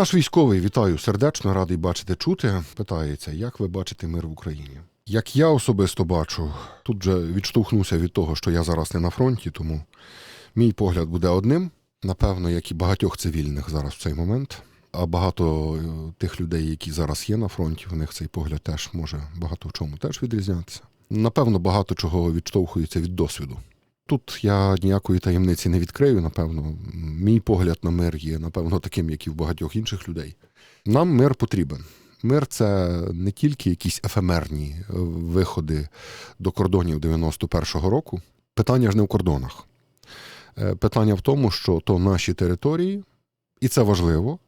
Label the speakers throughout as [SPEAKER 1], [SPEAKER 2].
[SPEAKER 1] Наш військовий вітаю сердечно, радий бачити, чути. Питається, як ви бачите мир в Україні? Як я особисто бачу, тут же відштовхнуся від того, що я зараз не на фронті, тому мій погляд буде одним, напевно, як і багатьох цивільних зараз в цей момент. А багато е, тих людей, які зараз є на фронті, в них цей погляд теж може багато в чому теж відрізнятися. Напевно, багато чого відштовхується від досвіду. Тут я ніякої таємниці не відкрию. Напевно, мій погляд на мир є, напевно, таким, як і в багатьох інших людей. Нам мир потрібен. Мир це не тільки якісь ефемерні е, виходи до кордонів 91-го року. Питання ж не в кордонах. Е, Питання в тому, що то наші території, і це важливо.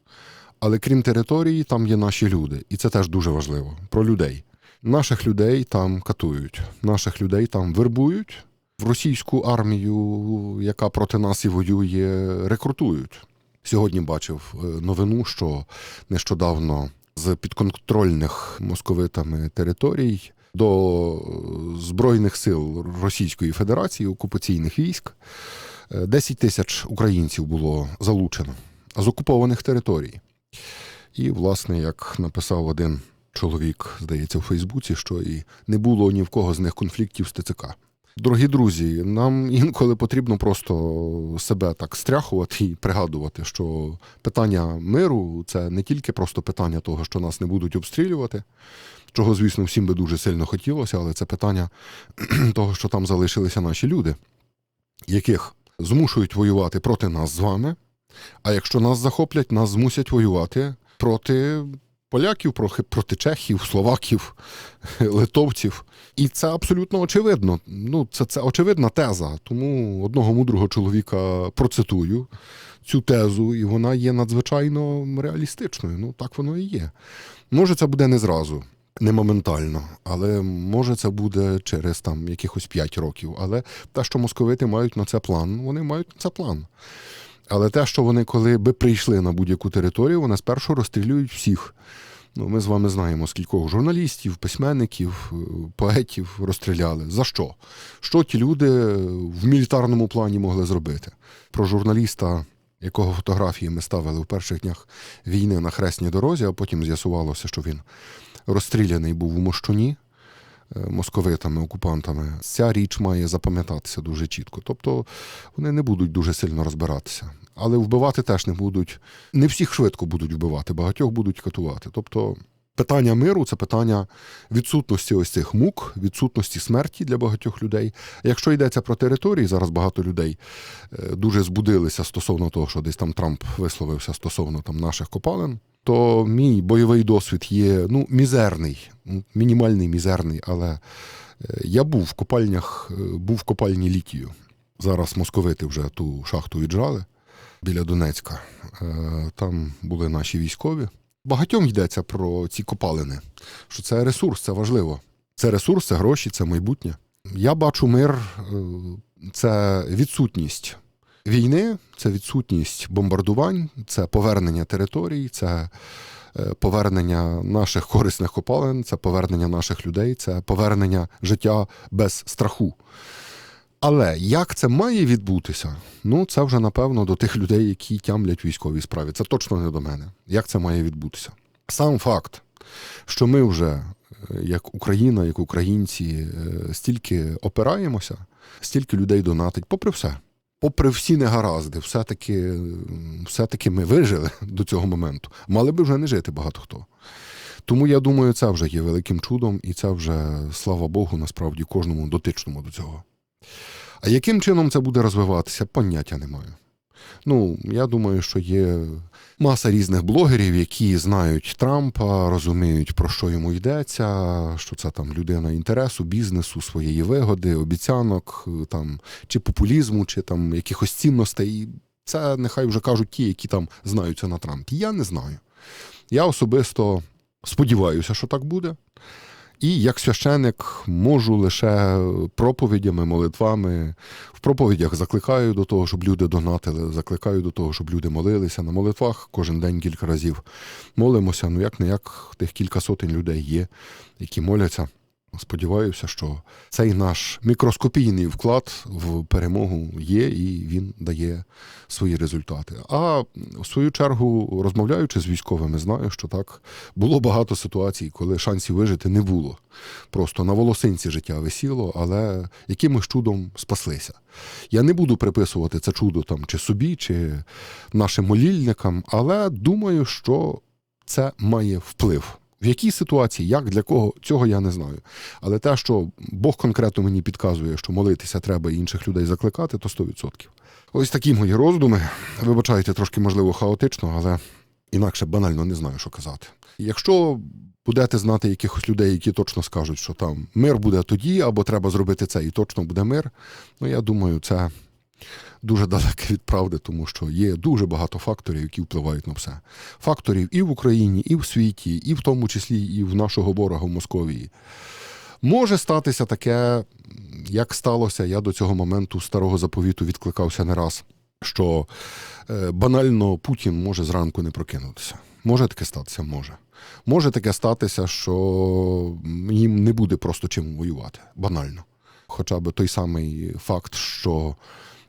[SPEAKER 1] Але крім території, там є наші люди, і це теж дуже важливо. Про людей. Наших людей там катують, наших людей там вербують. В російську армію, яка проти нас і воює, рекрутують. Сьогодні бачив е, новину, що нещодавно з підконтрольних московитами територій до е, Збройних сил Російської Федерації, окупаційних військ, е, 10 тисяч українців було залучено з окупованих територій. І, власне, як написав один чоловік, здається, у Фейсбуці, що і не було ні в кого з них конфліктів з ТЦК. Дорогі друзі, нам інколи потрібно просто себе так стряхувати і пригадувати, що питання миру це не тільки просто питання того, що нас не будуть обстрілювати, чого, звісно, всім би дуже сильно хотілося, але це питання того, що там залишилися наші люди, яких змушують воювати проти нас з вами. А якщо нас захоплять, нас змусять воювати проти поляків, проти, чехів, словаків, литовців. І це абсолютно очевидно. Ну, це, це очевидна теза. Тому одного мудрого чоловіка процитую цю тезу, і вона є надзвичайно реалістичною. Ну, так воно і є. Може, це буде не зразу. Не моментально, але може це буде через там якихось 5 років. Але те, що московити мають на це план, вони мають на це план. Але те, що вони, коли би прийшли на будь-яку територію, вони спершу розстрілюють всіх. Ну, ми з вами знаємо, скількох журналістів, письменників, е, поетів розстріляли. За що? Що ті люди в мілітарному плані могли зробити? Про журналіста, якого фотографії ми ставили в перших днях війни на хресній дорозі, а потім з'ясувалося, що він розстріляний був у Мощуні е, московитами, окупантами. Ця річ має запам'ятатися дуже чітко. Тобто вони не будуть дуже сильно розбиратися. Але вбивати теж не будуть. Не всіх швидко будуть вбивати, багатьох будуть катувати. Тобто питання миру це питання відсутності ось цих мук, відсутності смерті для багатьох людей. Якщо йдеться про території, зараз багато людей е, дуже збудилися стосовно того, що десь там Трамп висловився стосовно там наших копалин. То мій бойовий досвід є ну, мізерний, мінімальний мізерний, але е, я був в копальнях, е, був в копальні літію. Зараз московити вже ту шахту віджали біля Донецька. Е, Там були наші військові. Багатьом йдеться про ці копалини, що це ресурс, це важливо. Це ресурс, це гроші, це майбутнє. Я бачу мир, це відсутність війни, це відсутність бомбардувань, це повернення територій, це е, повернення наших корисних копалин, це повернення наших людей, це повернення життя без страху. Але як це має відбутися? Ну, це вже напевно до тих людей, які тямлять військовій справі. Це точно не до мене. Як це має відбутися? Сам факт, що ми вже, е, як Україна, як українці, е, стільки опираємося, стільки людей донатить, попри все. Попри всі негаразди, все-таки, все-таки ми вижили до цього моменту. Мали би вже не жити багато хто. Тому я думаю, це вже є великим чудом, і це вже, слава Богу, насправді кожному дотичному до цього. А яким чином це буде розвиватися, поняття не маю. Ну, я думаю, що є маса різних блогерів, які знають Трампа, розуміють, про що йому йдеться, що це там людина інтересу, бізнесу, своєї вигоди, обіцянок, там, чи популізму, чи там якихось цінностей. Це нехай вже кажуть ті, які там знаються на Трампі. Я не знаю. Я особисто сподіваюся, що так буде. І як священик можу лише проповідями, молитвами. В проповідях закликаю до того, щоб люди донатили, закликаю до того, щоб люди молилися. На молитвах кожен день кілька разів молимося. Ну як не як тих кілька сотень людей є, які моляться. Сподіваюся, що цей наш мікроскопійний вклад в перемогу є і він дає свої результати. А в свою чергу, розмовляючи з військовими, знаю, що так було багато ситуацій, коли шансів вижити не було. Просто на волосинці життя висіло, але якимось чудом спаслися. Я не буду приписувати це чудо там чи собі, чи нашим молільникам, але думаю, що це має вплив. В якій ситуації, як для кого, цього я не знаю. Але те, що Бог конкретно мені підказує, що молитися треба і інших людей закликати, то 100%. Ось такі мої роздуми. Вибачайте, трошки, можливо, хаотично, але інакше банально не знаю, що казати. Якщо будете знати якихось людей, які точно скажуть, що там мир буде тоді, або треба зробити це, і точно буде мир, ну я думаю, це дуже далеке від правди, тому що є дуже багато факторів, які впливають на все. Факторів і в Україні, і в світі, і в тому числі і в нашого ворога в Московії. Може статися таке, як сталося, я до цього моменту старого заповіту відкликався не раз, що е, банально Путін може зранку не прокинутися. Може таке статися? Може. Може таке статися, що їм не буде просто чим воювати. Банально. Хоча б той самий факт, що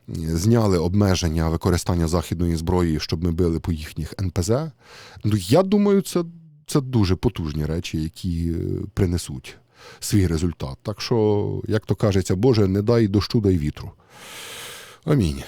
[SPEAKER 1] зняли обмеження використання західної зброї, щоб ми били по їхніх НПЗ. Ну, я думаю, це, це дуже потужні речі, які е, принесуть свій результат. Так що, як то кажеться, Боже, не дай дощу, дай вітру. Амінь.